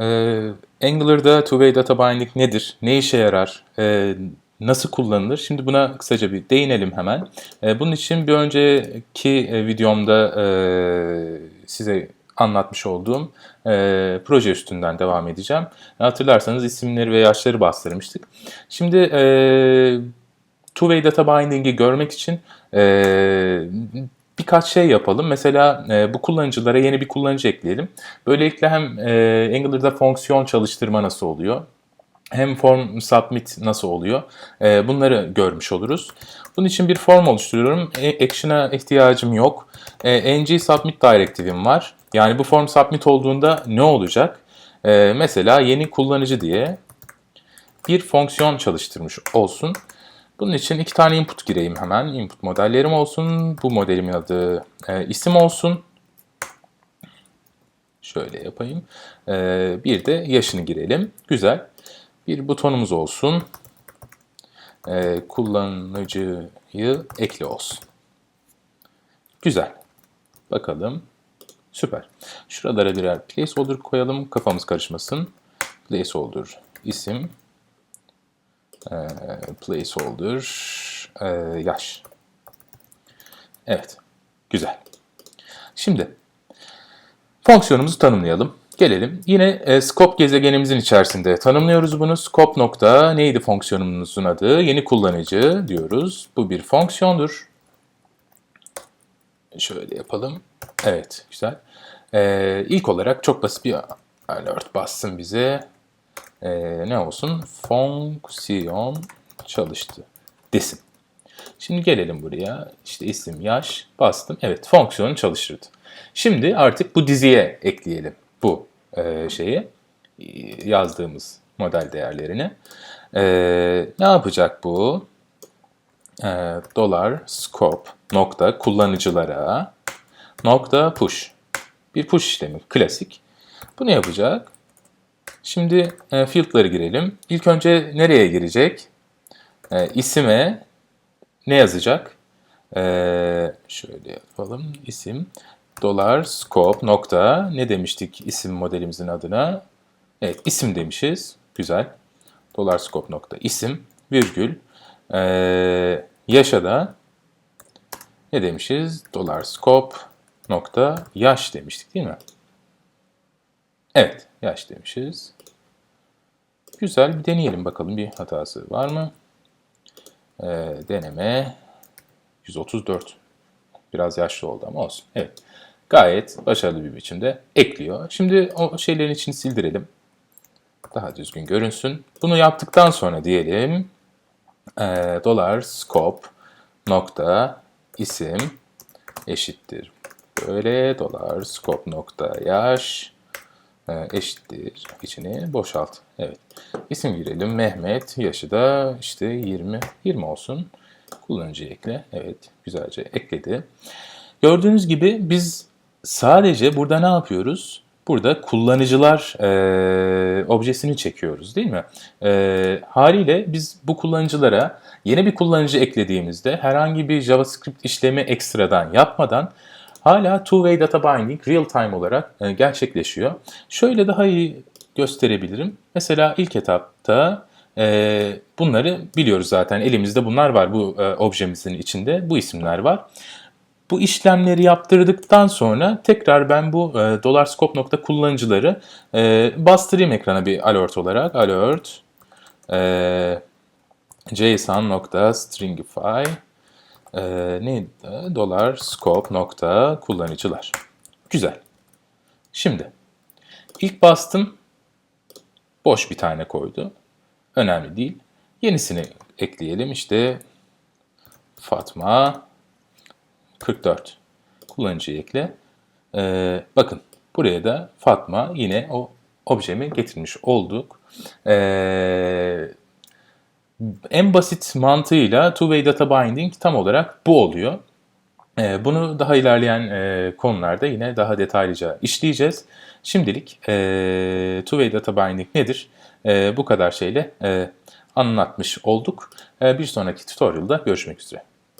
Ee, Angular'da two-way data binding nedir? Ne işe yarar? Ee, nasıl kullanılır? Şimdi buna kısaca bir değinelim hemen. Ee, bunun için bir önceki e, videomda e, size anlatmış olduğum e, proje üstünden devam edeceğim. Hatırlarsanız isimleri ve yaşları bastırmıştık. Şimdi e, two-way data binding'i görmek için e, birkaç şey yapalım. Mesela e, bu kullanıcılara yeni bir kullanıcı ekleyelim. Böylelikle hem e, Angular'da fonksiyon çalıştırma nasıl oluyor, hem form submit nasıl oluyor e, bunları görmüş oluruz. Bunun için bir form oluşturuyorum. E, action'a ihtiyacım yok. E, ng submit directive'im var. Yani bu form submit olduğunda ne olacak? E, mesela yeni kullanıcı diye bir fonksiyon çalıştırmış olsun. Bunun için iki tane input gireyim hemen. Input modellerim olsun. Bu modelimin adı e, isim olsun. Şöyle yapayım. E, bir de yaşını girelim. Güzel. Bir butonumuz olsun. E, kullanıcıyı ekle olsun. Güzel. Bakalım. Süper. Şuralara birer placeholder koyalım. Kafamız karışmasın. Placeholder isim. E, placeholder e, yaş. Evet. Güzel. Şimdi fonksiyonumuzu tanımlayalım. Gelelim. Yine e, scope gezegenimizin içerisinde tanımlıyoruz bunu. Scope nokta neydi fonksiyonumuzun adı? Yeni kullanıcı diyoruz. Bu bir fonksiyondur. Şöyle yapalım. Evet, güzel. E, ilk olarak çok basit bir alert bassın bize. E, ne olsun? Fonksiyon çalıştı desin. Şimdi gelelim buraya. İşte isim, yaş bastım. Evet, fonksiyonu çalıştırdı. Şimdi artık bu diziye ekleyelim bu e, şeyi yazdığımız model değerlerini. E, ne yapacak bu? E, dolar scope nokta kullanıcılara nokta push. Bir push işlemi klasik. Bu ne yapacak? Şimdi e, field'ları girelim. İlk önce nereye girecek? E, isime ne yazacak? E, şöyle yapalım. İsim dolar scope nokta ne demiştik isim modelimizin adına? Evet isim demişiz. Güzel. Dolar scope nokta isim virgül ee, yaşa da ne demişiz? Dolar scope nokta yaş demiştik değil mi? Evet yaş demişiz. Güzel bir deneyelim bakalım bir hatası var mı? Ee, deneme 134 biraz yaşlı oldu ama olsun. Evet gayet başarılı bir biçimde ekliyor. Şimdi o şeylerin içini sildirelim. Daha düzgün görünsün. Bunu yaptıktan sonra diyelim e, dolar scope nokta isim eşittir. Böyle dolar scope nokta yaş eşittir. içini boşalt. Evet. İsim girelim. Mehmet. Yaşı da işte 20. 20 olsun. Kullanıcı ekle. Evet. Güzelce ekledi. Gördüğünüz gibi biz sadece burada ne yapıyoruz? Burada kullanıcılar e, objesini çekiyoruz değil mi? E, haliyle biz bu kullanıcılara yeni bir kullanıcı eklediğimizde herhangi bir JavaScript işlemi ekstradan yapmadan hala two-way data binding real time olarak e, gerçekleşiyor. Şöyle daha iyi gösterebilirim. Mesela ilk etapta e, bunları biliyoruz zaten. Elimizde bunlar var bu e, objemizin içinde. Bu isimler var. Bu işlemleri yaptırdıktan sonra tekrar ben bu e, dolarscope nokta kullanıcıları e, bastırayım ekrana bir alert olarak. Alert e, json nokta stringify e, neydi? Dolar scope nokta kullanıcılar. Güzel. Şimdi ilk bastım boş bir tane koydu. Önemli değil. Yenisini ekleyelim. İşte Fatma 44 kullanıcıyı ekle. Ee, bakın buraya da Fatma yine o objemi getirmiş olduk. Ee, en basit mantığıyla two-way data binding tam olarak bu oluyor. Ee, bunu daha ilerleyen e, konularda yine daha detaylıca işleyeceğiz. Şimdilik e, two-way data binding nedir? E, bu kadar şeyle e, anlatmış olduk. E, bir sonraki tutorial'da görüşmek üzere.